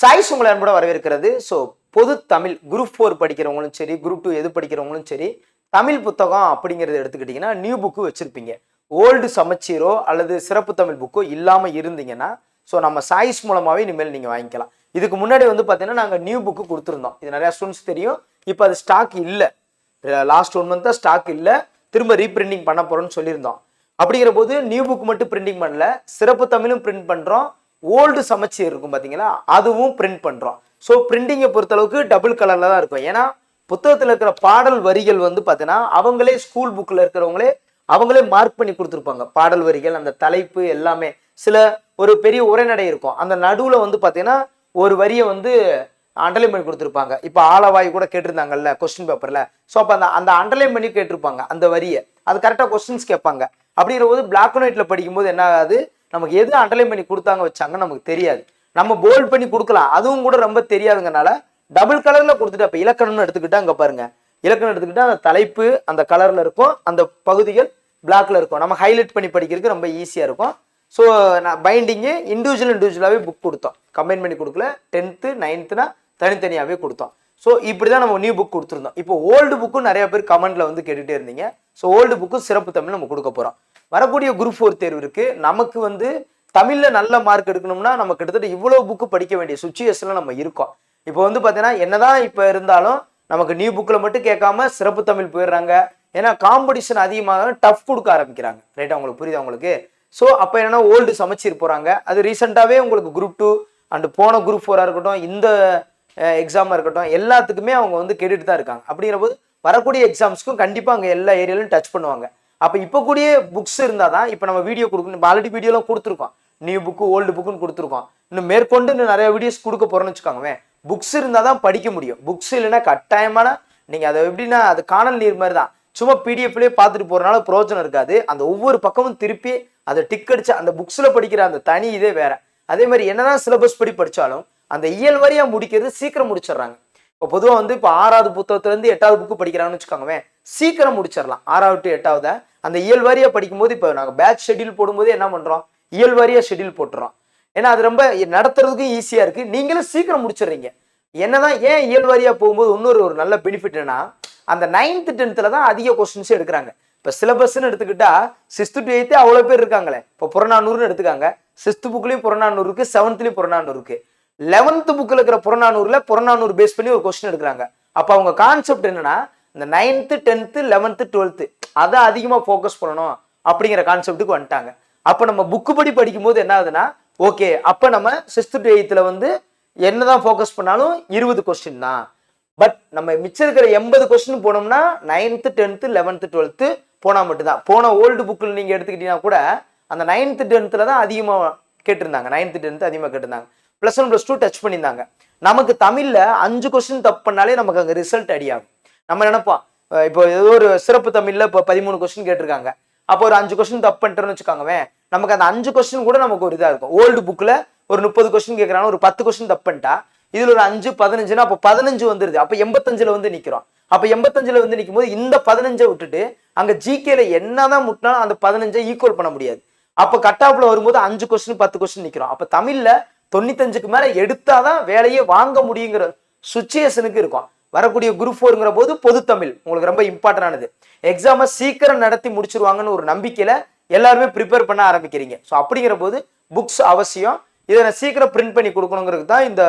Choice உங்களை அன்போட வரவேற்கிறது. ஸோ பொது தமிழ் குரூப் ஃபோர் படிக்கிறவங்களும் சரி குரூப் டூ எது படிக்கிறவங்களும் சரி தமிழ் புத்தகம் அப்படிங்கிறத எடுத்துக்கிட்டிங்கன்னா நியூ புக்கு வச்சுருப்பீங்க. ஓல்டு சமச்சீரோ அல்லது சிறப்பு தமிழ் புக்கோ இல்லாமல் இருந்தீங்கன்னா ஸோ நம்ம சாய்ஸ் மூலமாகவே இனிமேல் நீங்கள் வாங்கிக்கலாம். இதுக்கு முன்னாடி வந்து பார்த்தீங்கன்னா நாங்கள் நியூ புக்கு கொடுத்துருந்தோம். இது நிறையா ஸ்டூடெண்ட்ஸ் தெரியும். இப்போ அது ஸ்டாக் இல்லை. லாஸ்ட் ஒன் மந்த்தாக ஸ்டாக் இல்லை. திரும்ப ரீப்ரிண்டிங் பண்ண போகிறோம்னு சொல்லியிருந்தோம். அப்படிங்கிற போது நியூ புக் மட்டும் பிரிண்டிங் பண்ணல. சிறப்பு தமிழும் பிரிண்ட் பண்ணுறோம் ஓல்டு சமச்சீர் இருக்கும் பார்த்தீங்களா அதுவும் பிரிண்ட் பண்ணுறோம் ஸோ பிரிண்டிங்கை பொறுத்தளவுக்கு டபுள் கலரில் தான் இருக்கும். ஏன்னா புத்தகத்தில் இருக்கிற பாடல் வரிகள் வந்து பார்த்தீங்கன்னா அவங்களே ஸ்கூல் புக்கில் இருக்கிறவங்களே அவங்களே மார்க் பண்ணி கொடுத்துருப்பாங்க. பாடல் வரிகள் அந்த தலைப்பு எல்லாமே. சில ஒரு பெரிய உரைநடை இருக்கும். அந்த நடுவில் வந்து பார்த்தீங்கன்னா ஒரு வரியை வந்து அண்டர்லைன் பண்ணி கொடுத்துருப்பாங்க. இப்போ ஆளவாய் கூட கேட்டிருந்தாங்கல்ல கொஸ்டின் பேப்பரில் ஸோ அப்போ அந்த அந்த அண்டர்லைன் பண்ணி கேட்டிருப்பாங்க அந்த வரியை. அது கரெக்டாக கொஸ்டின்ஸ் கேட்பாங்க. அப்படிங்கிற போது பிளாக் அண்ட் ஒயிட்டில் படிக்கும்போது என்ன ஆகாது? நமக்கு எது அண்டர்லைன் பண்ணி கொடுத்தாங்க வச்சாங்கன்னு நமக்கு தெரியாது. நம்ம போல்ட் பண்ணி கொடுக்கலாம். அதுவும் கூட ரொம்ப தெரியாதுங்கனால டபுள் கலரில் கொடுத்துட்டு அப்போ இலக்கணம்னு எடுத்துக்கிட்டா அங்கே பாருங்க. இலக்கணம் எடுத்துக்கிட்டா அந்த தலைப்பு அந்த கலரில் இருக்கும். அந்த பகுதிகள் பிளாக்ல இருக்கும். நம்ம ஹைலைட் பண்ணி படிக்கிறதுக்கு ரொம்ப ஈஸியாக இருக்கும். ஸோ நான் பைண்டிங்கு இண்டிவிஜுவல் இண்டிவிஜுவலாகவே புக் கொடுத்தோம். கம்பைன் பண்ணி கொடுக்கல. டென்த்து நைன்த்துனா தனித்தனியாகவே கொடுத்தோம். ஸோ இப்படி தான் நம்ம நியூ புக் கொடுத்துருந்தோம். இப்போ ஓல்டு புக்கும் நிறைய பேர் கமெண்ட்ல வந்து கேட்டுகிட்டே இருந்தீங்க. ஸோ ஓல்டு புக்கும் சிறப்பு தமிழ் நம்ம கொடுக்க போகிறோம் வரக்கூடிய குரூப் ஃபோர் தேர்வு இருக்கு. நமக்கு வந்து தமிழில் நல்ல மார்க் எடுக்கணும்னா நம்ம கிட்டத்தட்ட இவ்வளோ புக்கு படிக்க வேண்டிய சுச்சுவேஷனில் நம்ம இருக்கோம். இப்போ வந்து பார்த்தீங்கன்னா என்னதான் இப்போ இருந்தாலும் நமக்கு நியூ புக்கில் மட்டும் கேட்காம சிறப்பு தமிழ் போயிடுறாங்க. ஏன்னா காம்படிஷன் அதிகமாக டஃப் கொடுக்க ஆரம்பிக்கிறாங்க. ரைட் அவங்களுக்கு புரியுது அவங்களுக்கு ஸோ அப்போ என்னன்னா ஓல்டு சமைச்சிட்டு போகிறாங்க அது ரீசெண்டாகவே உங்களுக்கு குரூப் டூ அண்ட் போன குரூப் ஃபோராக இருக்கட்டும் இந்த எக்ஸாமாக இருக்கட்டும் எல்லாத்துக்குமே அவங்க வந்து கேட்டுட்டு தான் இருக்காங்க. அப்படிங்கிற போது வரக்கூடிய எக்ஸாம்ஸ்க்கும் கண்டிப்பாக அங்கே எல்லா ஏரியாலையும் டச் பண்ணுவாங்க. அப்போ இப்போ கூடிய புக்ஸ் இருந்தால் தான் இப்போ நம்ம வீடியோ கொடுக்கணும். ஆல்ரெடி வீடியோலாம் கொடுத்துருக்கோம். நியூ புக்கு ஓல்டு புக்குன்னு கொடுத்துருக்கோம். இன்னும் மேற்கொண்டு இன்னும் நிறைய வீடியோஸ் கொடுக்க போகிறோம்னு வச்சுக்கோங்களேன். புக்ஸ் இருந்தால் தான் படிக்க முடியும். புக்ஸ் இல்லைன்னா கட்டாயமான நீங்கள் அதை எப்படின்னா அது காணல் நீர் மாதிரி தான் சும்மா பிடிஎஃப்லேயே பார்த்துட்டு போகிறனால பிரோஜனம் இருக்காது. அந்த ஒவ்வொரு பக்கமும் திருப்பி அதை டிக் அடிச்சு அந்த புக்ஸில் படிக்கிற அந்த தனி இதே வேற. அதே மாதிரி என்னதான் சிலபஸ் படி படித்தாலும் அந்த இயல் வரியாக முடிக்கிறது சீக்கிரம் முடிச்சிடுறாங்க. இப்போ பொதுவாக வந்து இப்போ ஆறாவது புத்தகத்துலேருந்து எட்டாவது புக்கு படிக்கிறாங்கன்னு வச்சுக்கோங்க சீக்கிரம் முடிச்சிடலாம் ஆறாவது டு எட்டாவது. அந்த இயல் வாரியாக படிக்கும்போது இப்போ நாங்கள் பேட்ச் ஷெட்யூல் போடும்போது என்ன பண்ணுறோம் இயல் வாரியாக ஷெட்யூல் போட்டுறோம். ஏன்னா அது ரொம்ப நடத்துறதுக்கும் ஈஸியாக இருக்குது நீங்களும் சீக்கிரம் முடிச்சிடுறீங்க. என்னதான் ஏன் இயல் வாரியாக போகும்போது இன்னொரு ஒரு நல்ல பெனிஃபிட் என்னன்னா அந்த நைன்த்து டென்த்தில் தான் அதிக கொஸ்டின்ஸ் எடுக்கிறாங்க. இப்போ சிலபஸ்ன்னு எடுத்துக்கிட்டா சிக்ஸ்த்து டு எயித்து அவ்வளோ பேர் இருக்காங்களே. இப்போ புறநானூறுன்னு எடுத்துக்காங்க. சிக்ஸ்த்து புக்லேயும் புறநானூறு இருக்குது செவன்த்லேயும் புறநானூறு இருக்குது லெவன்த்து புக்கில் இருக்கிற புறநானூரில் புறநானூறு பேஸ் பண்ணி ஒரு கொஸ்டின் எடுக்கிறாங்க. அப்போ அவங்க கான்செப்ட் என்னன்னா இந்த நைன்த்து டென்த்து லெவன்த்து டுவெல்த்து அதை அதிகமாக ஃபோக்கஸ் பண்ணணும் அப்படிங்கிற கான்செப்ட்டுக்கு வந்துட்டாங்க. அப்போ நம்ம புக்கு படி படிக்கும்போது என்ன ஆகுதுன்னா ஓகே அப்போ நம்ம சிக்ஸ்த்து டு எயித்தில் வந்து என்னதான் ஃபோக்கஸ் பண்ணாலும் இருபது கொஸ்டின் தான். பட் நம்ம மிச்சம் இருக்கிற எண்பது கொஸ்டின் போனோம்னா நைன்த்து டென்த்து லெவன்த்து டுவெல்த்து போனால் மட்டும்தான். போன ஓல்டு புக்கில் நீங்கள் எடுத்துக்கிட்டீங்கன்னா கூட அந்த நைன்த்து டென்த்தில் தான் அதிகமாக கேட்டிருந்தாங்க. நைன்த்து டென்த்து அதிகமாக கேட்டிருந்தாங்க. Plus one plus two touch பண்ணியிருந்தாங்க. நமக்கு தமிழில் அஞ்சு கொஸ்டின் தப்பு பண்ணாலே நமக்கு அங்கே ரிசல்ட் அடியாகும் நம்ம நினைப்போம். இப்போ ஏதோ ஒரு சிறப்பு தமிழில் இப்போ பதிமூணு கொஸ்டின் கேட்டிருக்காங்க. அப்போ ஒரு அஞ்சு கொஸ்டின் தப்பு பண்ணிட்டோம்னு வச்சுக்கோங்கவே நமக்கு அந்த அஞ்சு கொஸ்டின் கூட நமக்கு ஒரு இதாக இருக்கும். ஓல்டு புக்கில் ஒரு முப்பது கொஸ்டின் கேட்குறாங்க ஒரு பத்து கொஸ்டின் தப்பு பண்ணிட்டா இதில் ஒரு அஞ்சு பதினஞ்சுனா அப்போ பதினஞ்சு வந்துருது. அப்போ எண்பத்தஞ்சில் வந்து நிற்கிறோம் அப்போ எண்பத்தஞ்சில் வந்து நிற்கும் போது இந்த பதினஞ்சை விட்டுட்டு அங்கே ஜிகேல என்னதான் முட்டினாலும் அந்த பதினஞ்சை ஈக்குவல் பண்ண முடியாது. அப்போ கட்டாப்பில் வரும்போது அஞ்சு கொஸ்டின் பத்து கொஸ்டின் நிற்கிறோம் அப்போ தமிழில் தொண்ணூத்தஞ்சுக்கு மேலே எடுத்தாதான் வேலையே வாங்க முடியுங்கிற சுச்சுவேஷனுக்கு இருக்கும். வரக்கூடிய குரூப் ஃபோருங்கிற போது பொது தமிழ். உங்களுக்கு ரொம்ப இம்பார்ட்டன்டானது எக்ஸாமை சீக்கிரம் நடத்தி முடிச்சிருவாங்கன்னு ஒரு நம்பிக்கையில எல்லாருமே ப்ரிப்பேர் பண்ண ஆரம்பிக்கிறீங்க. ஸோ அப்படிங்கிற போது புக்ஸ் அவசியம். இதை நான் சீக்கிரம் பிரிண்ட் பண்ணி கொடுக்கணுங்கிறது தான் இந்த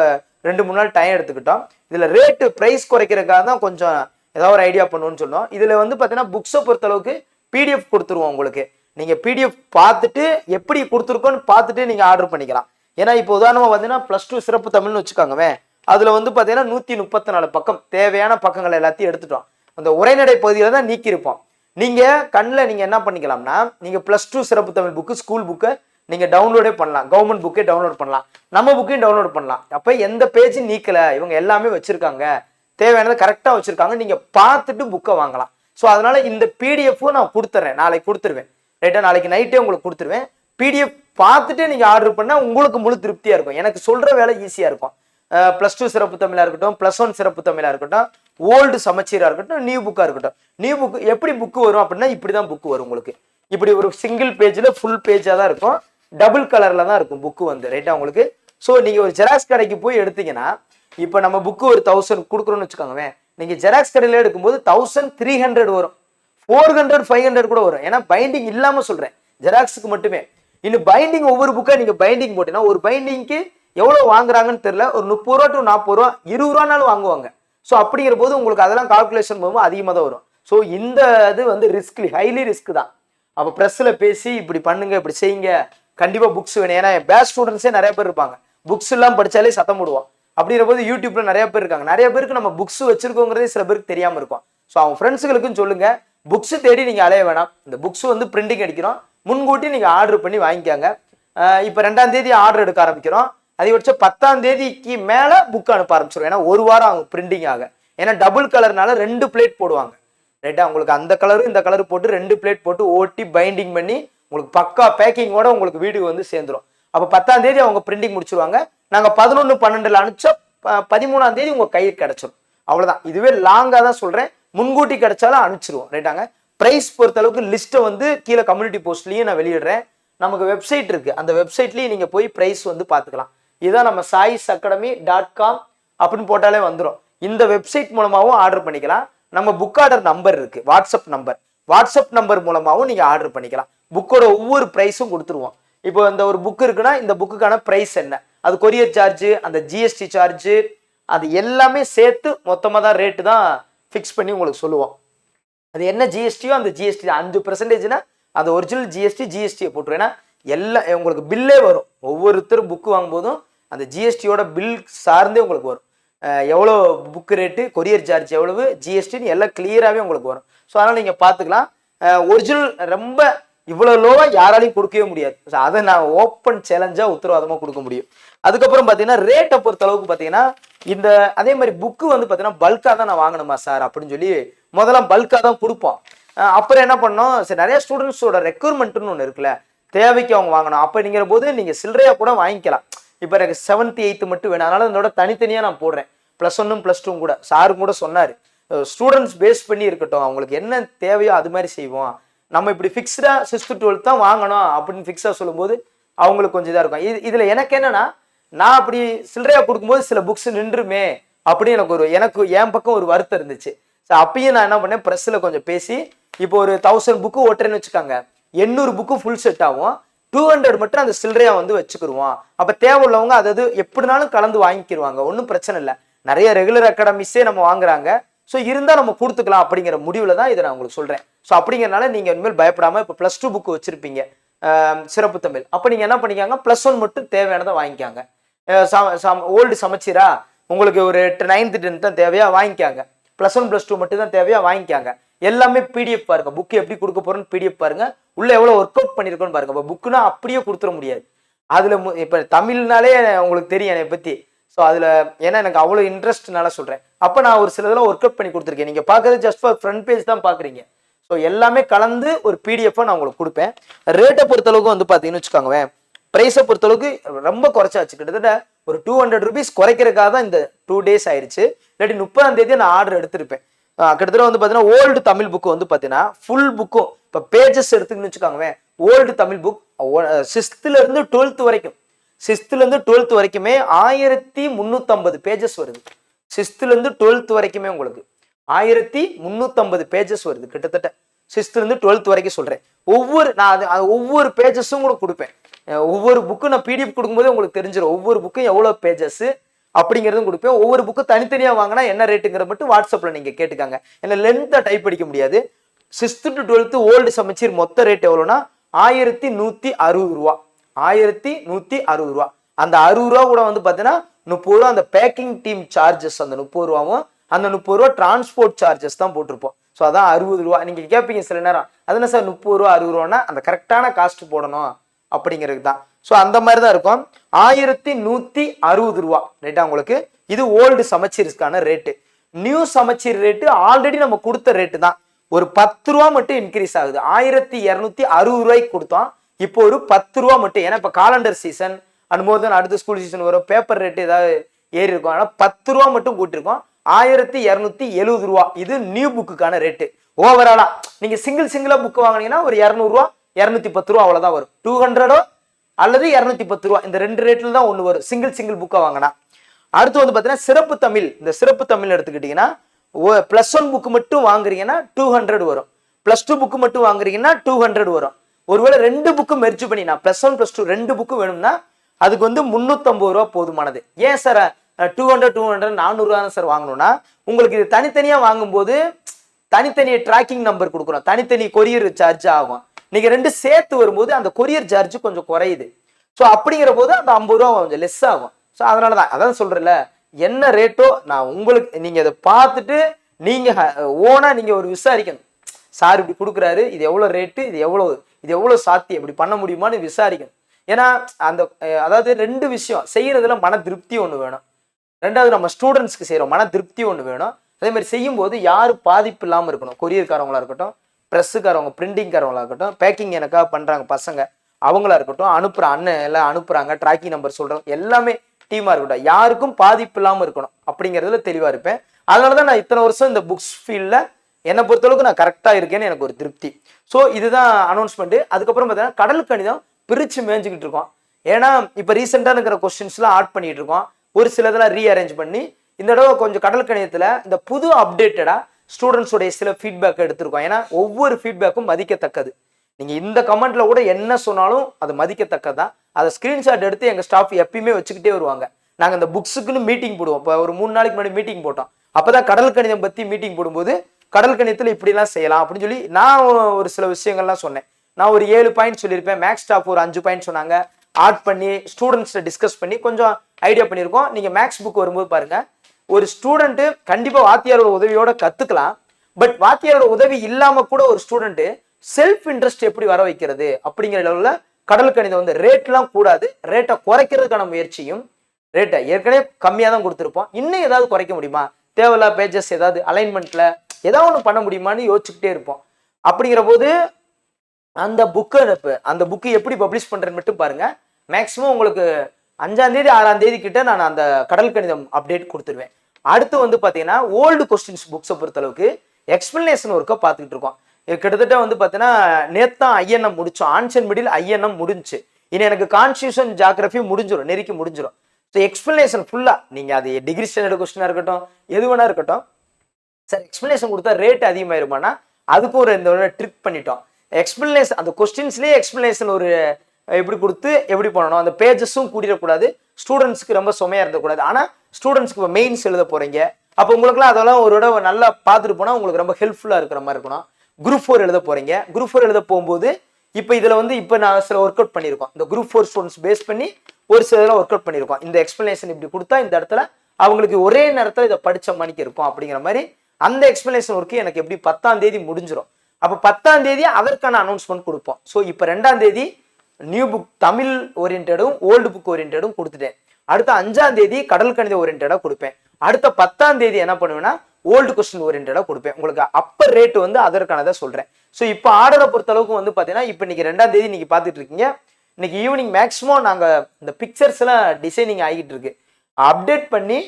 ரெண்டு மூணு நாள் டைம் எடுத்துக்கிட்டோம். இதில் ரேட்டு ப்ரைஸ் குறைக்கிறதுக்காக தான் கொஞ்சம் ஏதாவது ஒரு ஐடியா பண்ணுவோம்னு சொன்னோம். இதில் வந்து பார்த்தீங்கன்னா புக்ஸை பொறுத்தளவுக்கு பிடிஎஃப் கொடுத்துருவோம் உங்களுக்கு. நீங்கள் பிடிஎஃப் பார்த்துட்டு எப்படி கொடுத்துருக்கோன்னு பார்த்துட்டு நீங்கள் ஆர்டர் பண்ணிக்கலாம். ஏன்னா இப்போ உதாரணமாக பார்த்தீங்கன்னா ப்ளஸ் டூ சிறப்பு தமிழ்னு வச்சுக்கோங்கவே அதில் வந்து பார்த்தீங்கன்னா நூற்றி முப்பத்தி நாலு பக்கம் தேவையான பக்கங்கள் எல்லாத்தையும் எடுத்துட்டோம். அந்த உரைநடை பகுதியில் தான் நீக்கியிருப்போம். நீங்கள் கண்ணில் நீங்கள் என்ன பண்ணிக்கலாம்னா நீங்கள் ப்ளஸ் டூ சிறப்பு தமிழ் புக்கு ஸ்கூல் புக்கு நீங்கள் டவுன்லோடே பண்ணலாம். கவர்மெண்ட் புக்கே டவுன்லோட் பண்ணலாம். நம்ம புக்கையும் டவுன்லோட் பண்ணலாம். அப்போ எந்த பேஜும் நீக்கலை. இவங்க எல்லாமே வச்சுருக்காங்க. தேவையானதை கரெக்டாக வச்சுருக்காங்க. நீங்கள் பார்த்துட்டு புக்கை வாங்கலாம். ஸோ அதனால் இந்த பிடிஎஃப்பும் நான் கொடுத்துட்றேன் நாளைக்கு கொடுத்துருவேன். ரைட்டா நாளைக்கு நைட்டே உங்களுக்கு கொடுத்துருவேன். பிடிஎஃப் பார்த்துட்டு நீங்கள் ஆர்டர் பண்ணால் உங்களுக்கு முழு திருப்தியாக இருக்கும். எனக்கு சொல்கிற வேலை ஈஸியாக இருக்கும். ப்ளஸ் டூ சிறப்பு தமிழாக இருக்கட்டும் ப்ளஸ் ஒன் சிறப்பு தமிழாக இருக்கட்டும் ஓல்டு சமச்சீராக இருக்கட்டும் நியூ புக்காக இருக்கட்டும். நியூ புக்கு எப்படி புக்கு வரும் அப்படின்னா இப்படி தான் புக்கு வரும் உங்களுக்கு. இப்படி ஒரு சிங்கிள் பேஜில் ஃபுல் பேஜாக தான் இருக்கும். டபுள் கலரில் தான் இருக்கும் புக்கு வந்து ரைட்டா உங்களுக்கு? ஸோ நீங்கள் ஒரு ஜெராக்ஸ் கடைக்கு போய் எடுத்தீங்கன்னா இப்போ நம்ம புக்கு ஒரு தௌசண்ட் கொடுக்குறோன்னு வச்சுக்கோங்க நீங்கள் ஜெராக்ஸ் கடையில் எடுக்கும்போது தௌசண்ட் த்ரீ ஹண்ட்ரட் வரும். ஃபோர் ஹண்ட்ரட் ஃபைவ் ஹண்ட்ரட் கூட வரும். ஏன்னா பைண்டிங் இல்லாமல் சொல்கிறேன் ஜெராக்ஸுக்கு மட்டுமே. இன்னும் பைண்டிங் ஒவ்வொரு புக்காக நீங்கள் பைண்டிங் போட்டீங்கன்னா ஒரு பைண்டிங்க்கு எவ்வளோ வாங்குறாங்கன்னு தெரியல. ஒரு முப்பது ரூபா டு நாற்பது ரூபா இருபது ரூபானாலும் வாங்குவாங்க. ஸோ அப்படிங்கிற போது உங்களுக்கு அதெல்லாம் கால்குலேஷன் போகும்போது அதிகமாக தான் வரும். ஸோ இந்த இது வந்து ரிஸ்க்லி ஹைலி ரிஸ்க் தான். அப்போ ப்ரெஸ்ஸில் பேசி இப்படி பண்ணுங்க இப்படி செய்யுங்க. கண்டிப்பாக புக்ஸ் வேணும். ஏன்னா பேஸ்ட் ஸ்டூடெண்ட்ஸே நிறைய பேர் இருப்பாங்க. புக்ஸ் எல்லாம் படித்தாலே சத்தம் போடுவோம் அப்படிங்கிற போது யூடியூப்ல நிறைய பேர் இருக்காங்க. நிறைய பேருக்கு நம்ம புக்ஸ் வச்சிருக்கோங்கிறதே சில பேருக்கு தெரியாமல் இருக்கும். ஸோ அவங்க ஃப்ரெண்ட்ஸுகளுக்கும் சொல்லுங்க. புக்ஸ் தேடி நீங்க அலைய வேணாம். இந்த புக்ஸ் வந்து பிரிண்டிங் அடிக்கிறோம். முன்கூட்டி நீங்க ஆர்டர் பண்ணி வாங்கிக்கோங்க. இப்போ ரெண்டாம் தேதி ஆர்டர் எடுக்க ஆரம்பிக்கிறோம். அதிகபட்சம் பத்தாம் தேதிக்கு மேல புக் அனுப்ப ஆரம்பிச்சிடும் ஏன்னா ஒரு வாரம் ஆகும் பிரிண்டிங் ஆக. ஏன்னா டபுள் கலர்னால ரெண்டு பிளேட் போடுவாங்க. ரைட்டா உங்களுக்கு அந்த கலரும் இந்த கலர் போட்டு ரெண்டு பிளேட் போட்டு ஓட்டி பைண்டிங் பண்ணி உங்களுக்கு பக்கா பேக்கிங்கோட உங்களுக்கு வீட்டுக்கு வந்து சேர்ந்துடும் அப்போ பத்தாம் தேதி அவங்க பிரிண்டிங் முடிச்சிருவாங்க. நாங்க பதினொன்று பன்னெண்டுல அனுப்பிச்சா பதிமூணாம் தேதி உங்க கையில் கிடைச்சிரும். அவ்வளவுதான். இதுவே லாங்கா தான் சொல்றேன். முன்கூட்டி கிடைச்சாலும் அனுப்பிச்சிருவோம். ரைட்டாங்க பிரைஸ் பொறுத்த அளவுக்கு லிஸ்ட்டை வந்து கீழே கம்யூனிட்டி போஸ்ட்லயும் நான் வெளியிடுறேன். நமக்கு வெப்சைட் இருக்கு. அந்த வெப்சைட்லயும் நீங்க போய் பிரைஸ் வந்து பார்த்துக்கலாம். இதுதான் நம்ம சாயிஸ் அகாடமி டாட் காம் அப்படின்னு போட்டாலே வந்துடும் இந்த வெப்சைட் மூலமாகவும் ஆர்டர் பண்ணிக்கலாம். நம்ம புக் ஆர்டர் நம்பர் இருக்கு. வாட்ஸ்அப் நம்பர் வாட்ஸ்அப் நம்பர் மூலமாகவும் நீங்கள் ஆர்டர் பண்ணிக்கலாம். புக்கோட ஒவ்வொரு ப்ரைஸும் கொடுத்துருவோம். இப்போ இந்த ஒரு புக் இருக்குன்னா இந்த புக்குக்கான ப்ரைஸ் என்ன? அது கொரியர் சார்ஜு அந்த ஜிஎஸ்டி சார்ஜு அது எல்லாமே சேர்த்து மொத்தமாக தான் ரேட்டு தான் ஃபிக்ஸ் பண்ணி உங்களுக்கு சொல்லுவோம். அது என்ன ஜிஎஸ்டியோ அந்த ஜிஎஸ்டி அஞ்சு பெர்சன்டேஜ்னா அந்த ஒரிஜினல் ஜிஎஸ்டி ஜிஎஸ்டியை போட்டுரும். ஏன்னா எல்லாம் உங்களுக்கு பில்லே வரும். ஒவ்வொருத்தரும் புக்கு வாங்கும்போதும் அந்த ஜிஎஸ்டியோட பில் சார்ந்தே உங்களுக்கு வரும். எவ்வளோ புக் ரேட்டு கொரியர் சார்ஜ் எவ்வளவு ஜிஎஸ்டின்னு எல்லாம் கிளியராகவே உங்களுக்கு வரும். ஸோ அதனால் நீங்கள் பார்த்துக்கலாம் ஒரிஜினல் ரொம்ப இவ்வளோ லோவாக யாராலையும் கொடுக்கவே முடியாது. ஸோ அதை நான் ஓப்பன் சேலஞ்சாக உத்தரவாதமாக கொடுக்க முடியும். அதுக்கப்புறம் பார்த்தீங்கன்னா ரேட்டை பொறுத்த அளவுக்கு பார்த்தீங்கன்னா இந்த அதே மாதிரி புக்கு வந்து பார்த்தீங்கன்னா பல்காக தான் நான் வாங்கணுமா சார் அப்படின்னு சொல்லி முதல்ல பல்காக தான் கொடுப்போம். அப்புறம் என்ன பண்ணோம்? சரி நிறைய ஸ்டூடெண்ட்ஸோட ரெக்யூர்மெண்ட்னு ஒன்று இருக்குல்ல. தேவைக்கு அவங்க வாங்கணும். அப்படிங்கிற போது நீங்கள் சில்லறையாக கூட வாங்கிக்கலாம். இப்போ எனக்கு செவன்த் எயித்து மட்டும் வேணும். அதனால இதோட தனித்தனியாக நான் போடுறேன். ப்ளஸ் ஒன்னும் ப்ளஸ் டூ கூட. சாரும் கூட சொன்னார். ஸ்டூடெண்ட்ஸ் பேஸ் பண்ணி இருக்கட்டும். அவங்களுக்கு என்ன தேவையோ அது மாதிரி செய்வோம். நம்ம இப்படி ஃபிக்ஸ்டாக சிக்ஸ்த்து டுவெல்த் தான் வாங்கணும் அப்படின்னு ஃபிக்ஸாக சொல்லும்போது அவங்களுக்கு கொஞ்சம் இதாக இருக்கும். இது இதில் எனக்கு என்னன்னா நான் அப்படி சில்லறையாக கொடுக்கும்போது சில புக்ஸ் நின்றுமே அப்படின்னு எனக்கு ஒரு எனக்கு என் பக்கம் ஒரு வருத்தம் இருந்துச்சு. ஸோ அப்பயும் நான் என்ன பண்ணேன் ப்ரெஸ்ஸில் கொஞ்சம் பேசி இப்போ ஒரு தௌசண்ட் புக்கு ஓட்டுறேன்னு வச்சுக்கோங்க. எண்ணூறு புக்கு ஃபுல் செட் ஆகும். டூ ஹண்ட்ரட் மட்டும் அந்த சில்லறையாக வந்து வச்சுக்கிருவோம் அப்போ தேவையுள்ளவங்க அதாவது எப்படினாலும் கலந்து வாங்கிக்கிருவாங்க. ஒன்றும் பிரச்சனை இல்லை. நிறைய ரெகுலர் அகாடமிஸே நம்ம வாங்குறாங்க. ஸோ இருந்தால் நம்ம கொடுத்துக்கலாம் அப்படிங்கிற முடிவில் தான் இதை நான் உங்களுக்கு சொல்கிறேன் ஸோ அப்படிங்கிறனால நீங்கள் இனிமேல் பயப்படாமல் இப்போ ப்ளஸ் டூ புக்கு வச்சுருப்பீங்க. சிறப்பு தமிழ். அப்போ நீங்கள் என்ன பண்ணிக்காங்க? ப்ளஸ் ஒன் மட்டும் தேவையானதை வாங்கிக்காங்க. ஓல்டு சமைச்சீரா? உங்களுக்கு ஒரு நைன்த்து டென்த் தான் தேவையாக வாங்கிக்காங்க. ப்ளஸ் ஒன் ப்ளஸ் டூ மட்டும் தான் தேவையாக வாங்கிக்காங்க. எல்லாமே பிடிஎஃப் பாருங்க. புக் எப்படி கொடுக்க போறோம்னு பிடிஎஃப் பாருங்க. உள்ள எவ்வளவு ஒர்க் அவுட் பண்ணிருக்கோம்னு பாருங்க. இப்போ புக்குனா அப்படியே கொடுத்துட முடியாது. அதுல மு- இப்ப தமிழ்னாலே உங்களுக்கு தெரியும் என்னை பத்தி. ஸோ அதுல ஏன்னா எனக்கு அவ்வளோ இன்ட்ரெஸ்ட்னால சொல்றேன். அப்ப நான் ஒரு சில இதெல்லாம் ஒர்க் அவுட் பண்ணி கொடுத்துருக்கேன். நீங்க பாக்குறது ஜஸ்ட் ஃபார் ஃப்ரண்ட் பேஜ் தான் பாக்குறீங்க ஸோ எல்லாமே கலந்து ஒரு பிடிஎஃப் நான் உங்களுக்கு கொடுப்பேன். ரேட்டை பொறுத்தளவுக்கு வந்து பாத்தீங்கன்னு வச்சுக்கோங்களேன். ப்ரைஸை பொறுத்தளவுக்கு ரொம்ப குறைச்சாச்சு. கிட்டத்தட்ட ஒரு டூ ஹண்ட்ரட் ருபீஸ் குறைக்கிறதுக்காக தான் இந்த டூ டேஸ் ஆயிடுச்சு இல்லாட்டி முப்பதாம் தேதி நான் ஆர்டர் எடுத்திருப்பேன். கிட்டத்தட்ட வந்து பார்த்தீங்கன்னா ஓல்டு தமிழ் புக்கு வந்து பார்த்தீங்கன்னா ஃபுல் புக்கும் இப்போ பேஜஸ் எடுத்துக்கணும்னு வச்சுக்கோங்க ஓல்டு தமிழ் புக் சிக்ஸ்த்துலேருந்து டுவெல்த் வரைக்கும் சிக்ஸ்த்துலேருந்து டுவெல்த் வரைக்குமே ஆயிரத்தி முந்நூற்றம்பது பேஜஸ் வருது. சிக்ஸ்த்துலேருந்து டுவெல்த் வரைக்குமே உங்களுக்கு ஆயிரத்தி முந்நூற்றம்பது பேஜஸ் வருது கிட்டத்தட்ட. சிக்ஸ்த்துலேருந்து டுவெல்த் வரைக்கும் சொல்றேன். ஒவ்வொரு நான் அது அது ஒவ்வொரு பேஜஸும் கூட கொடுப்பேன். ஒவ்வொரு புக்கும் நான் பிடிஎஃப் கொடுக்கும்போது உங்களுக்கு தெரிஞ்சிடும் ஒவ்வொரு புக்கும் எவ்வளோ பேஜஸ் அப்படிங்கிறதும் கொடுப்பேன். ஒவ்வொரு புக்கு தனித்தனியாக வாங்கினா என்ன ரேட்டுங்கிறத மட்டும் வாட்ஸ்அப்பில் நீங்கள் கேட்டுக்காங்க. ஏன்னா லென்த்தாக டைப் படிக்க முடியாது. சிக்ஸ்த்து டு டுவெல்த்து ஓல்டு சமச்சீர் மொத்த ரேட் எவ்வளோனா ஆயிரத்தி நூற்றி அறுபது ரூபா. ஆயிரத்தி நூற்றி அறுபது ரூபா. அந்த அறுபது ரூபா கூட வந்து பார்த்தீங்கன்னா முப்பது ரூபா அந்த பேக்கிங் டீம் சார்ஜஸ் அந்த முப்பது ரூபாவும் அந்த முப்பது ரூபா டிரான்ஸ்போர்ட் சார்ஜஸ் தான் போட்டிருப்போம். ஸோ அதான் அறுபது ரூபா. நீங்கள் கேட்பீங்க சில நேரம். அது என்ன சார் முப்பது ரூபா அறுபது ரூபான்னா அந்த கரெக்டான காஸ்ட் போடணும் அப்படிங்கிறது தான். ஸோ அந்த மாதிரி தான் இருக்கும். ஆயிரத்தி நூற்றி அறுபது ரூபா. ரைட்டா உங்களுக்கு? இது ஓல்டு சமச்சீர்ஸ்க்கான ரேட்டு நியூ சமச்சீர் ரேட்டு ஆல்ரெடி நம்ம கொடுத்த ரேட்டு தான். ஒரு பத்து ரூபா மட்டும் இன்க்ரீஸ் ஆகுது. ஆயிரத்தி இரநூத்தி அறுபது ரூபாய்க்கு கொடுத்தோம். இப்போ ஒரு பத்து ரூபா மட்டும். ஏன்னா இப்போ காலண்டர் சீசன் அனுபவம் அடுத்த ஸ்கூல் சீசன் வரும். பேப்பர் ரேட்டு ஏதாவது ஏறி இருக்கும். ஆனால் பத்து ரூபா மட்டும் கூட்டிருக்கோம் ஆயிரத்தி இரநூத்தி எழுபது ரூபா. இது நியூ புக்குக்கான ரேட்டு ஓவராலாக நீங்கள் சிங்கிள் சிங்கிளாக புக் வாங்குனீங்கன்னா ஒரு இரநூறுவா இரநூத்தி பத்து ரூபா அவ்வளோதான் வரும். டூ ஹண்ட்ரடோ அல்லது இரநூத்தி பத்து ரூபா. இந்த ரெண்டு ரேட்ல தான் ஒன்று வரும். சிங்கிள் சிங்கிள் புக்கை வாங்கினா. அடுத்து வந்து பார்த்தீங்கன்னா சிறப்பு தமிழ். இந்த சிறப்பு தமிழ் எடுத்துக்கிட்டிங்கன்னா ப்ளஸ் ஒன் புக்கு மட்டும் வாங்குறீங்கன்னா டூ ஹண்ட்ரட் வரும். ப்ளஸ் டூ புக்கு மட்டும் வாங்குறீங்கன்னா டூ ஹண்ட்ரட் வரும். ஒருவேளை ரெண்டு புக்கு மெர்ஜ் பண்ணி நான் ப்ளஸ் ஒன் ப்ளஸ் டூ ரெண்டு புக்கு வேணும்னா அதுக்கு வந்து முந்நூற்றம்பது ரூபா போதுமானது. ஏன் sir two hundred two hundred நானூறுரூவா சார் வாங்கணும்னா உங்களுக்கு இது தனித்தனியாக வாங்கும்போது தனித்தனி ட்ராக்கிங் நம்பர் கொடுக்குறோம் தனித்தனி கொரியர் சார்ஜ் ஆகும். நீங்க ரெண்டு சேர்த்து வரும்போது அந்த கொரியர் சார்ஜ் கொஞ்சம் குறையுது. ஸோ அப்படிங்கிற போது அந்த ஐம்பது ரூபா கொஞ்சம் லெஸ் ஆகும். ஸோ அதனால தான் அதான் சொல்கிறேன்ல என்ன ரேட்டோ நான் உங்களுக்கு நீங்க அதை பார்த்துட்டு நீங்க ஓனா நீங்க ஒரு விசாரிக்கணும். சார் இப்படி கொடுக்குறாரு இது எவ்வளோ ரேட்டு இது எவ்வளோ இது எவ்வளோ சாத்தியம் இப்படி பண்ண முடியுமான்னு விசாரிக்கணும். ஏன்னா அந்த அதாவது ரெண்டு விஷயம் செய்யறதுல மன திருப்தி ஒன்று வேணும். ரெண்டாவது நம்ம ஸ்டூடெண்ட்ஸ்க்கு செய்கிறோம் மன திருப்தி ஒன்று வேணும். அதே மாதிரி செய்யும்போது யார் பாதிப்பு இல்லாமல் இருக்கணும். கொரியர்காரவங்களா இருக்கட்டும் ப்ரெஸ்ஸுக்காரவங்க பிரிண்டிங்காரவங்களாக இருக்கட்டும் பேக்கிங் எனக்காக பண்ணுறாங்க பசங்க அவங்களா இருக்கட்டும் அனுப்புகிற அண்ணன் எல்லாம் அனுப்புகிறாங்க ட்ராக்கிங் நம்பர் சொல்கிறாங்க எல்லாமே டீமாக இருக்கட்டும். யாருக்கும் பாதிப்பு இல்லாமல் இருக்கணும் அப்படிங்கிறதுல தெளிவாக இருப்பேன். அதனால தான் நான் இத்தனை வருஷம் இந்த புக்ஸ் ஃபீல்டில் என்னை பொறுத்தளவுக்கு நான் கரெக்டாக இருக்கேன்னு எனக்கு ஒரு திருப்தி. ஸோ இதுதான் அனௌன்ஸ்மெண்ட்டு அதுக்கப்புறம் பார்த்தீங்கன்னா கடல் கணிதம் பிரித்து மேய்ஞ்சிக்கிட்டு இருக்கோம். ஏன்னா இப்போ ரீசெண்டாக இருக்கிற கொஸ்டின்ஸ்லாம் ஆட் பண்ணிட்டு இருக்கோம். ஒரு சிலதெல்லாம் ரீஅரேஞ்ச் பண்ணி இந்த தடவை கொஞ்சம் கடல் கணிதத்தில் இந்த புது அப்டேட்டடாக ஸ்டூடெண்ட்ஸோடைய சில ஃபீட்பேக் எடுத்திருக்கோம். ஏன்னா ஒவ்வொரு ஃபீட்பேக்கும் மதிக்கத்தக்கது. நீங்கள் இந்த கமெண்ட்ல கூட என்ன சொன்னாலும் அது மதிக்கத்தக்கது? தான் அதை ஸ்க்ரீன்ஷாட் எடுத்து எங்கள் ஸ்டாஃப் எப்பயுமே வச்சுக்கிட்டே வருவாங்க. நாங்கள் அந்த புக்ஸுக்குன்னு மீட்டிங் போடுவோம். இப்போ ஒரு மூணு நாளைக்கு முன்னாடி மீட்டிங் போட்டோம். அப்போ தான் கடல் கணிதம் பற்றி மீட்டிங் போடும்போது கடல் கணிதத்தில் இப்படிலாம் செய்யலாம் அப்படின்னு சொல்லி நான் ஒரு சில விஷயங்கள்லாம் சொன்னேன். நான் ஒரு ஏழு பாயிண்ட் சொல்லியிருப்பேன். மேக்ஸ் ஸ்டாஃப் ஒரு அஞ்சு பாயிண்ட் சொன்னாங்க. ஆட் பண்ணி ஸ்டூடெண்ட்ஸை டிஸ்கஸ் பண்ணி கொஞ்சம் ஐடியா பண்ணியிருக்கோம். நீங்கள் மேக்ஸ் புக் வரும்போது பாருங்கள் ஒரு ஸ்டூடெண்ட்டு கண்டிப்பாக வாத்தியாரோட உதவியோட கற்றுக்கலாம் பட் வாத்தியாரோட உதவி இல்லாமல் கூட ஒரு ஸ்டூடெண்ட்டு செல்ஃப் இன்ட்ரெஸ்ட் எப்படி வர வைக்கிறது அப்படிங்கிற லெவலில் கடல் கணிதம் வந்து ரேட்லாம் கூடாது. ரேட்டை குறைக்கிறதுக்கான முயற்சியும் ரேட்டை ஏற்கனவே கம்மியாக தான் கொடுத்துருப்போம். இன்னும் ஏதாவது குறைக்க முடியுமா? தேவையில்லா பேஜஸ் ஏதாவது அலைன்மெண்ட்டில் ஏதாவது ஒன்று பண்ண முடியுமான்னு யோசிச்சுக்கிட்டே இருப்போம். அப்படிங்கிற போது அந்த புக்கை அந்த புக்கு எப்படி பப்ளிஷ் பண்ணுறேன்னு மட்டும் பாருங்கள் மேக்ஸிமம் உங்களுக்கு அஞ்சாம் தேதி ஆறாம் தேதி கிட்ட நான் அந்த கடல் கணிதம் அப்டேட் கொடுத்துருவேன். அடுத்து வந்து பார்த்தீங்கன்னா ஓல்டு கொஸ்டின்ஸ் புக்ஸை பொறுத்தளவுக்கு எக்ஸ்பிளனேஷன் ஒர்க்கை பார்த்துக்கிட்டு இருக்கோம். கிட்டத்தட்ட வந்து பார்த்தீங்கன்னா நேத்தான் ஐஎன்எம் முடிச்சோம் ஆன்சன் மிடில் ஐஎன்எம் முடிஞ்சு. இனி எனக்கு கான்ஸ்டியூஷன் ஜாகிரபி முடிஞ்சிடும் நெருக்கி முடிஞ்சிடும் ஸோ எக்ஸ்பிளனேஷன் ஃபுல்லாக நீங்கள் அது டிகிரி ஸ்டாண்டர்ட் கொஸ்டினாக இருக்கட்டும் எது வேணா இருக்கட்டும் சார் எக்ஸ்பிளனேஷன் கொடுத்தா ரேட் அதிகமாயிருமானா அதுக்கும் ஒரு இந்த ட்ரிக் பண்ணிட்டோம். எக்ஸ்பிளனேஷன் அந்த கொஸ்டின்ஸ்லேயே எக்ஸ்பிளனேஷன் ஒரு எப்படி கொடுத்து எப்படி பண்ணணும்? அந்த பேஜஸும் கூட்டிடக்கூடாது ஸ்டூடெண்ட்ஸ்க்கு ரொம்ப சுமையாக இருந்தக்கூடாது. ஆனால் ஸ்டூடெண்ட்ஸ்க்கு இப்போ மெயின்ஸ் எழுத போகிறீங்க அப்போ உங்களுக்குலாம் அதெல்லாம் ஒரு தடவை நல்லா பார்த்துட்டு போனால் உங்களுக்கு ரொம்ப ஹெல்ப்ஃபுல்லாக இருக்கிற மாதிரி இருக்கணும். குரூப் ஃபோர் எழுத போகிறீங்க குரூப் ஃபோர் எழுத போகும்போது இப்போ இதில் வந்து இப்போ நான் சில ஒர்க் அவுட் பண்ணியிருக்கோம். இந்த குரூப் ஃபோர் ஸ்டூடெண்ட்ஸ் பேஸ் பண்ணி ஒரு சில இதெல்லாம் ஒர்க் அவுட் பண்ணியிருக்கோம். இந்த எக்ஸ்பிளனேஷன் இப்படி கொடுத்தா இந்த இடத்துல அவங்களுக்கு ஒரே நேரத்தில் இதை படித்த மணிக்கு இருக்கும் அப்படிங்கிற மாதிரி அந்த எக்ஸ்பிளனேஷன் ஒர்க்கு எனக்கு எப்படி பத்தாம் தேதி முடிஞ்சிடும் அப்போ பத்தாம் தேதி அதற்கான அனௌன்ஸ்மெண்ட் கொடுப்போம். ஸோ இப்போ ரெண்டாம் தேதி நியூ புக் தமிழ் ஓரியன்டும் ஓல்டு புக் ஓரியன்டும் கொடுத்துட்டேன். அடுத்த அஞ்சாம் தேதி கடல் கணித ஓரியன்டாக கொடுப்பேன். அடுத்த பத்தாம் தேதி என்ன பண்ணுவேன்னா ஓல்டு கொஸ்டின் ஓரியன்டாக கொடுப்பேன். உங்களுக்கு அப்பர் ரேட் வந்து அதற்கானதை சொல்கிறேன் ஸோ இப்போ ஆர்டரை பொறுத்த அளவுக்கு வந்து பார்த்தீங்கன்னா இப்போ இன்னைக்கு ரெண்டாம் தேதி நீங்கள் பார்த்துட்டு இருக்கீங்க. இன்னைக்கு ஈவினிங் மேக்ஸிமம் நாங்கள் இந்த பிக்சர்ஸ் எல்லாம் டிசைனிங் ஆகிட்டு இருக்கு. அப்டேட் பண்ணி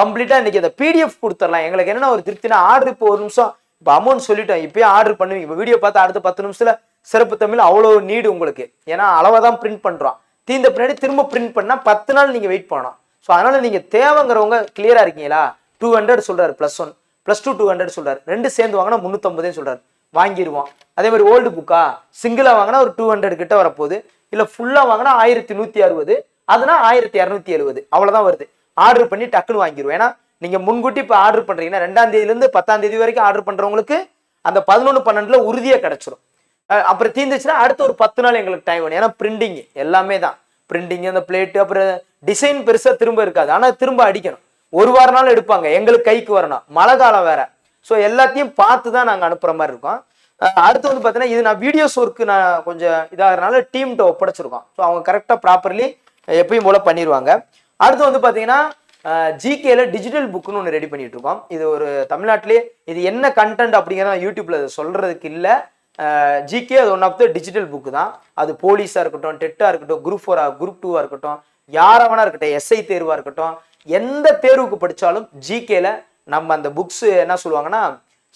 கம்ப்ளீட்டாக இன்னைக்கு அந்த பிடிஎஃப் கொடுத்துடலாம். எங்களுக்கு என்னென்ன ஒரு திருப்தினா ஆர்டர் இப்போ ஒரு நிமிஷம் இப்போ அமௌண்ட் சொல்லிட்டோம். இப்போயே ஆர்டர் பண்ணுவீங்க. இப்போ வீடியோ பார்த்து அடுத்த பத்து நிமிஷத்தில் சிறப்பு தமிழ் அவ்வளோ நீடு உங்களுக்கு. ஏன்னா அளவாக தான் பிரிண்ட் பண்ணுறோம் தீந்த பின்னாடி திரும்ப பிரிண்ட் பண்ணால் பத்து நாள் நீங்கள் வெயிட் பண்ணணும். ஸோ அதனால் நீங்கள் தேவைங்கிறவங்க கிளியராக இருக்கீங்களா? டூ ஹண்ட்ரட் சொல்கிறாரு plus one plus two two hundred சொல்கிறார் ரெண்டு சேர்ந்து வாங்கினா முந்நூற்றம்பதே சொல்கிறார் வாங்கிடுவோம் அதே மாதிரி ஓல்டு புக்கா சிங்கிளாக வாங்கினா ஒரு டூ ஹண்ட்ரட் கிட்ட வரப்போகுது. இல்லை ஃபுல்லாக வாங்கினா ஆயிரத்தி நூற்றி அறுபது. அதுனா ஆயிரத்தி இரநூத்தி எழுபது அவ்வளோதான் வருது. ஆர்டர் பண்ணி டக்குன்னு வாங்கிடுவோம் ஏன்னா நீங்கள் முன்கூட்டி இப்போ ஆர்டர் பண்ணுறீங்கன்னா ரெண்டாம் தேதியிலேருந்து பத்தாம் தேதி வரைக்கும் ஆர்டர் பண்ணுறவங்களுக்கு அந்த பதினொன்று பன்னெண்டில் உறுதியாக கிடச்சிரும். அப்புறம் தீர்ந்துச்சுன்னா அடுத்த ஒரு பத்து நாள் எங்களுக்கு டைம் வேணும். ஏன்னா பிரிண்டிங் எல்லாமே தான். பிரிண்டிங் அந்த பிளேட்டு அப்புறம் டிசைன் பெருசாக திரும்ப இருக்காது. ஆனால் திரும்ப அடிக்கணும். ஒரு வார நாள் எடுப்பாங்க. எங்களுக்கு கைக்கு வரணும். மழை காலம் வேற. ஸோ எல்லாத்தையும் பார்த்து தான் நாங்கள் அனுப்புகிற மாதிரி இருக்கோம். அடுத்து வந்து பார்த்தீங்கன்னா இது நான் வீடியோஸ் ஒர்க்கு நான் கொஞ்சம் இதாகிறனால டீம்கிட்ட ஒப்படைச்சிருக்கோம். ஸோ அவங்க கரெக்டாக ப்ராப்பர்லி எப்பயும் போல பண்ணிடுவாங்க அடுத்து வந்து பார்த்தீங்கன்னா ஜிகேல டிஜிட்டல் புக்குன்னு ஒன்று ரெடி பண்ணிட்டு இருக்கோம். இது ஒரு தமிழ்நாட்டிலே இது என்ன கண்டென்ட் அப்படிங்கிறத யூடியூப்ல சொல்றதுக்கு இல்லை. ஜிகே அது one of the digital book தான். அது போலீஸாக இருக்கட்டும் டெட்டாக இருக்கட்டும் குரூப் ஃபோராக குரூப் டூவாக இருக்கட்டும் யாரா வேணா இருக்கட்டும் எஸ்ஐ தேர்வாக இருக்கட்டும் எந்த தேர்வுக்கு படித்தாலும் ஜிகேல நம்ம அந்த புக்ஸ் என்ன சொல்லுவாங்கன்னா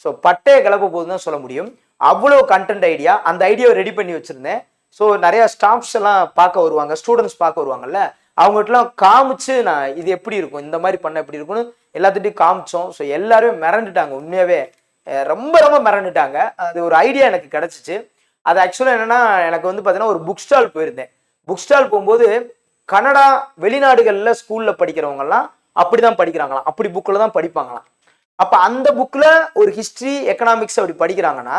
ஸோ பட்டையை கிளப்ப போகுதுன்னு தான் சொல்ல முடியும். அவ்வளோ கண்டென்ட் ஐடியா அந்த ஐடியாவை ரெடி பண்ணி வச்சுருந்தேன். ஸோ நிறையா ஸ்டாஃப்ஸ் எல்லாம் பார்க்க வருவாங்க ஸ்டூடெண்ட்ஸ் பார்க்க வருவாங்கல்ல அவங்ககிட்டலாம் காமிச்சு நான் இது எப்படி இருக்கும் இந்த மாதிரி பண்ண எப்படி இருக்கும்னு எல்லாத்துட்டையும் காமிச்சோம். ஸோ எல்லாருமே மிரண்டுட்டாங்க உண்மையாவே. ரொம்ப ரொம்ப மிரண்டுட்டாங்க. அது ஒரு ஐடியா எனக்கு கிடச்சிச்சு. அது ஆக்சுவலாக என்னென்னா எனக்கு வந்து பார்த்தீங்கன்னா ஒரு புக் ஸ்டால் போயிருந்தேன். புக் ஸ்டால் போகும்போது கனடா வெளிநாடுகளில் ஸ்கூலில் படிக்கிறவங்கலாம் அப்படி தான் படிக்கிறாங்களாம். அப்படி புக்கில் தான் படிப்பாங்களாம். அப்போ அந்த புக்கில் ஒரு ஹிஸ்ட்ரி எக்கனாமிக்ஸ் அப்படி படிக்கிறாங்கன்னா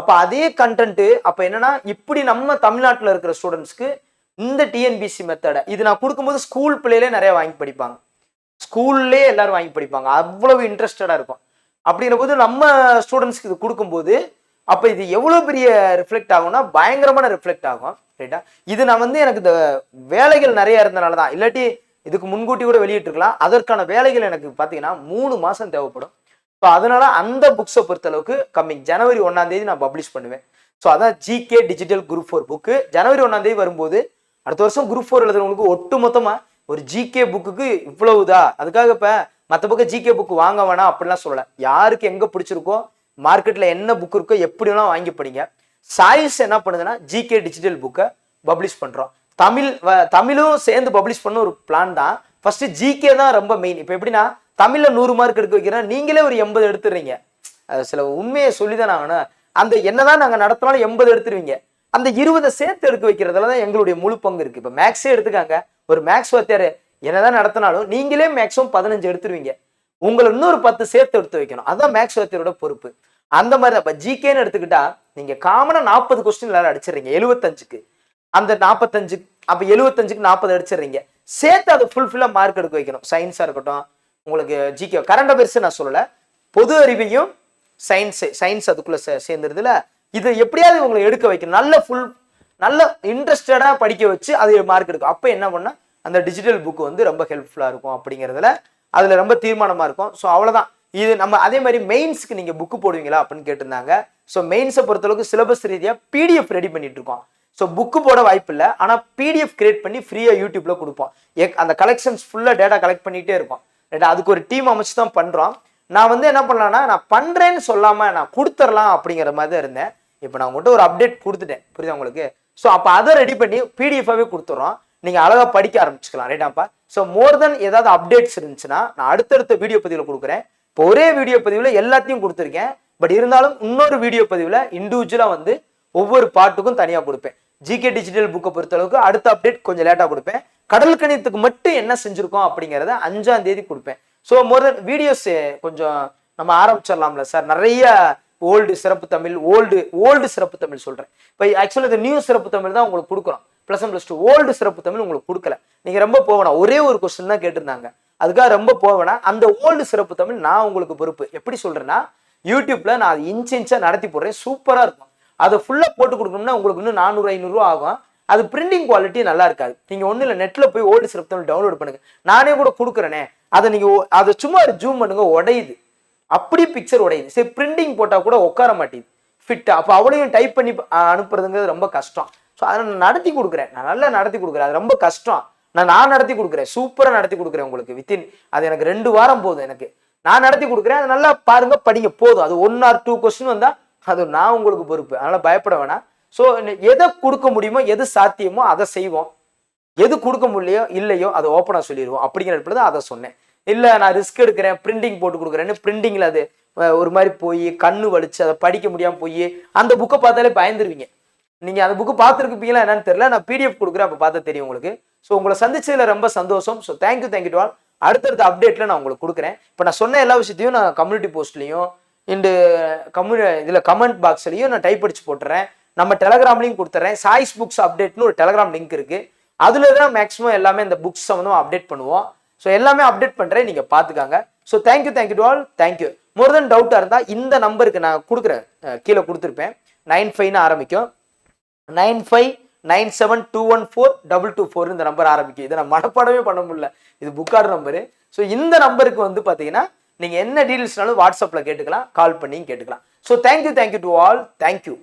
அப்போ அதே கண்டென்ட்டு அப்போ என்னன்னா இப்படி நம்ம தமிழ்நாட்டில் இருக்கிற ஸ்டூடெண்ட்ஸ்க்கு இந்த டிஎன்பிசி மெத்தடை இது நான் கொடுக்கும்போது ஸ்கூல் பிள்ளையிலே நிறைய வாங்கி படிப்பாங்க. ஸ்கூல்லே எல்லாரும் வாங்கி படிப்பாங்க. அவ்வளவு இன்ட்ரெஸ்டடாக இருக்கும். அப்படிங்கிற போது நம்ம ஸ்டூடெண்ட்ஸ்க்கு இது கொடுக்கும்போது அப்போ இது எவ்வளோ பெரிய ரிஃப்ளெக்ட் ஆகும்னா பயங்கரமான ரிஃப்ளெக்ட் ஆகும். ரைட்டா இது நான் வந்து எனக்கு இந்த வேலைகள் நிறைய இருந்தனால தான் இல்லாட்டி இதுக்கு முன்கூட்டி கூட வெளியிட்டிருக்கலாம். அதற்கான வேலைகள் எனக்கு பார்த்தீங்கன்னா மூணு மாதம் தேவைப்படும். ஸோ அதனால அந்த புக்ஸை பொறுத்தளவுக்கு கம்மிங் ஜனவரி ஒன்றாம் தேதி நான் பப்ளிஷ் பண்ணுவேன். ஸோ அதான் GK digital group four book ஜனவரி ஒன்றாம் தேதி வரும்போது அடுத்த வருஷம் குரூப் ஃபோர் எழுதுறவங்களுக்கு ஒட்டு மொத்தமாக ஒரு ஜிகே புக்குக்கு இவ்வளவுதா? அதுக்காக இப்போ மற்ற பக்கம் ஜிகே புக் வாங்க வேணாம் அப்படிலாம் சொல்லலை. யாருக்கு எங்கே பிடிச்சிருக்கோ மார்க்கெட்டில் என்ன புக் இருக்கோ எப்படி வேணால் வாங்கி படிங்க. சாய்ஸ் என்ன பண்ணுதுன்னா ஜிகே டிஜிட்டல் புக்கை பப்ளிஷ் பண்ணுறோம் தமிழ் வ- தமிழும் சேர்ந்து பப்ளிஷ் பண்ண ஒரு பிளான் தான். ஃபஸ்ட்டு ஜிகே தான் ரொம்ப மெயின் இப்போ எப்படின்னா தமிழில் நூறு மார்க் எடுக்க வைக்கிறேன் நீங்களே ஒரு எண்பது எடுத்துடுறீங்க. அது சில உண்மையை சொல்லி தான் ஆகணும். அந்த என்னதான் நாங்கள் நடத்தினாலும் எண்பது எடுத்துருவீங்க அந்த இருபதை சேர்த்து எடுக்க வைக்கிறதுல தான் எங்களுடைய முழு பங்கு இருக்குது இப்போ மேக்ஸே எடுத்துக்காங்க. ஒரு மேக்ஸ் வாத்தியார் என்னதான் நடத்தினாலும் நீங்களே மேக்ஸிமம் பதினஞ்சு எடுத்துருவீங்க. உங்களை இன்னொரு பத்து சேர்த்து எடுத்து வைக்கணும். அதான் மேக்ஸ் வாத்தியரோட பொறுப்பு. அந்த மாதிரி தான். இப்போ ஜிகேன்னு எடுத்துக்கிட்டா நீங்க காமனா நாற்பது கொஸ்டின் எல்லாரும் அடிச்சிடுறீங்க. எழுபத்தஞ்சுக்கு அந்த நாற்பத்தஞ்சு அப்போ எழுபத்தஞ்சுக்கு நாற்பது அடிச்சிடுறீங்க. சேர்த்து அதை ஃபுல்ஃபில்லாக மார்க் எடுக்க வைக்கணும். சயின்ஸாக இருக்கட்டும். உங்களுக்கு ஜிகே கரண்ட் அஃபேர்ஸ் நான் சொல்லலை. பொது அறிவையும் சயின்ஸ் சயின்ஸ் அதுக்குள்ள சே சேர்ந்துருதுல. இது எப்படியாவது உங்களை எடுக்க வைக்கணும். நல்ல ஃபுல் நல்ல இன்ட்ரெஸ்டடாக படிக்க வச்சு அது மார்க் எடுக்கும் அப்போ என்ன பண்ணா அந்த டிஜிட்டல் புக் வந்து ரொம்ப ஹெல்ப்ஃபுல்லாக இருக்கும் அப்படிங்கிறதுல அதில் ரொம்ப தீர்மானமாக இருக்கும். ஸோ அவ்வளோதான் இது நம்ம அதே மாதிரி மெயின்ஸ்க்கு நீங்கள் புக்கு போடுவீங்களா அப்படின்னு கேட்டிருந்தாங்க. ஸோ மெயின்ஸை பொறுத்தளவுக்கு சிலபஸ் ரீதியாக பிடிஎஃப் ரெடி பண்ணிட்டு இருக்கோம். ஸோ புக்கு போட வாய்ப்பு இல்லை. ஆனால் பிடிஎஃப் கிரியேட் பண்ணி ஃப்ரீயாக யூடியூப்ல கொடுப்போம். எக் அந்த கலெக்ஷன்ஸ் ஃபுல்லாக டேட்டா கலெக்ட் பண்ணிகிட்டே இருக்கும். ரைட்டா அதுக்கு ஒரு டீம் அமைச்சு தான் பண்ணுறோம் நான் வந்து என்ன பண்ணலாம்னா நான் பண்ணுறேன்னு சொல்லாமல் நான் கொடுத்துர்லாம் அப்படிங்கிற மாதிரி தான் இருந்தேன். இப்போ நான் உங்கள்கிட்ட ஒரு அப்டேட் கொடுத்துட்டேன். புரியுதா உங்களுக்கு? ஸோ அப்போ அதை ரெடி பண்ணி பிடிஎஃபாகவே கொடுத்துட்றோம் நீங்கள் அழகாக படிக்க ஆரம்பிச்சுக்கலாம் ரைட்டாப்பா ஸோ மோர் தென் ஏதாவது அப்டேட்ஸ் இருந்துச்சுன்னா நான் அடுத்தடுத்த வீடியோ பதிவில் கொடுக்குறேன். இப்போ ஒரே வீடியோ பதிவில் எல்லாத்தையும் கொடுத்துருக்கேன். பட் இருந்தாலும் இன்னொரு வீடியோ பதிவில் இண்டிவிஜுவலாக வந்து ஒவ்வொரு பாட்டுக்கும் தனியாக கொடுப்பேன். ஜிகே டிஜிட்டல் புக்கை பொறுத்தளவுக்கு அடுத்த அப்டேட் கொஞ்சம் லேட்டாக கொடுப்பேன். கடல் கணிதத்துக்கு மட்டும் என்ன செஞ்சுருக்கோம் அப்படிங்கிறத அஞ்சாம் தேதி கொடுப்பேன். ஸோ மோர் தென் வீடியோஸ் கொஞ்சம் நம்ம ஆரம்பிச்சிடலாம்ல சார் நிறைய ஓல்டு சிறப்பு தமிழ் ஓல்டு ஓல்டு சிறப்பு தமிழ் சொல்கிறேன் இப்போ ஆக்சுவலாக இந்த நியூ சிறப்பு தமிழ் தான் உங்களுக்கு கொடுக்குறோம் plus one plus two old சிறப்பு தமிழ் உங்களுக்கு கொடுக்கல. நீங்கள் ரொம்ப போவேணா ஒரே ஒரு கொஸ்டின் தான் கேட்டிருந்தாங்க. அதுக்காக ரொம்ப போவேனா அந்த ஓல்டு சிறப்பு தமிழ் நான் உங்களுக்கு பொறுப்பு. எப்படி சொல்கிறேன்னா யூடியூப்பில் நான் அது இன்ச் இன்ச்சாக நடத்தி போடுறேன். சூப்பராக இருக்கும். அதை ஃபுல்லாக போட்டு கொடுக்கணும்னா உங்களுக்கு இன்னும் நானூறு ஐநூறுரூவா ஆகும். அது பிரிண்டிங் குவாலிட்டி நல்லா இருக்காது. நீங்கள் ஒன்றும் இல்லை நெட்டில் போய் ஓல்டு சிறப்பு தமிழ் டவுன்லோட் பண்ணுங்க. நானே கூட கொடுக்குறேனே. அதை நீங்கள் அதை சும்மா ஜூம் பண்ணுங்க உடையுது. அப்படி பிக்சர் உடையுது. சரி பிரிண்டிங் போட்டால் கூட உட்கார மாட்டேங்குது. ஃபிட் அப்போ அவளையும் டைப் பண்ணி அனுப்புறதுங்கிறது ரொம்ப கஷ்டம். ஸோ அதை நான் நடத்தி கொடுக்குறேன். நான் நல்லா நடத்தி கொடுக்குறேன். அது ரொம்ப கஷ்டம். நான் நான் நடத்தி கொடுக்குறேன். சூப்பராக நடத்தி கொடுக்குறேன் உங்களுக்கு. வித்தின் அது எனக்கு ரெண்டு வாரம் போதும் எனக்கு. நான் நடத்தி கொடுக்குறேன். அதை நல்லா பாருங்க படிங்க. போதும். அது ஒன் ஆர் டூ கொஸ்டின் வந்தால் அது நான் உங்களுக்கு பொறுப்பு. அதனால பயப்பட வேணாம். ஸோ எதை கொடுக்க முடியுமோ எது சாத்தியமோ அதை செய்வோம். எது கொடுக்க முடியலையோ இல்லையோ அதை ஓப்பனாக சொல்லிடுவோம். அப்படிங்கிற இடத்துல தான் அதை சொன்னேன். இல்லை நான் ரிஸ்க் எடுக்கிறேன் பிரிண்டிங் போட்டு கொடுக்குறேன்னு பிரிண்டிங்கில் அது ஒரு மாதிரி போய் கண்ணு வலிச்சு அதை படிக்க முடியாமல் போய் அந்த புக்கை பார்த்தாலே பயந்துருவீங்க. நீங்கள் அந்த புக்கு பார்த்துருப்பீங்களா என்னன்னு தெரியல நான் பிடிஎஃப் கொடுக்குறேன் அப்போ பார்த்தா தெரியும் உங்களுக்கு. ஸோ உங்களை சந்திச்சதுல ரொம்ப சந்தோஷம். So thank you thank you to all அடுத்தடுத்த அப்டேட்டில் நான் உங்களுக்கு கொடுக்குறேன். இப்போ நான் சொன்ன எல்லா விஷயத்தையும் நான் கம்யூனிட்டி போஸ்ட்லேயும் இண்டு கம்யூனி இதில் கமெண்ட் பாக்ஸ்லையும் நான் டைப் அடிச்சு போட்டுறேன். நம்ம டெலகிராம்லையும் கொடுத்துட்றேன் சாய்ஸ் புக்ஸ் அப்டேட்னு ஒரு டெலகிராம் லிங்க் இருக்குது அதில் தான் மேக்ஸிமம் எல்லாமே இந்த புக்ஸ் சம்மந்தமாக அப்டேட் பண்ணுவோம். ஸோ எல்லாமே அப்டேட் பண்ணுறேன் நீங்கள் பார்த்துக்காங்க so thank you thank you to all thank you more then டவுட்டாக இருந்தால் இந்த நம்பருக்கு நான் கொடுக்குறேன். கீழே கொடுத்துருப்பேன். நைன் ஃபைவ்னு ஆரம்பிக்கும். Nine five nine seven two one four double two four இந்த நம்பர் ஆரம்பிக்கும். இதை நான் மனப்பாடமே பண்ண முடியல. இது புக்கார்டு நம்பரு ஸோ இந்த நம்பருக்கு வந்து பார்த்தீங்கன்னா நீங்கள் என்ன டீட்டெயில்ஸ்னாலும் வாட்ஸ்அப்பில் கேட்டுக்கலாம். கால் பண்ணியும் கேட்டுக்கலாம். So thank you thank you to all thank you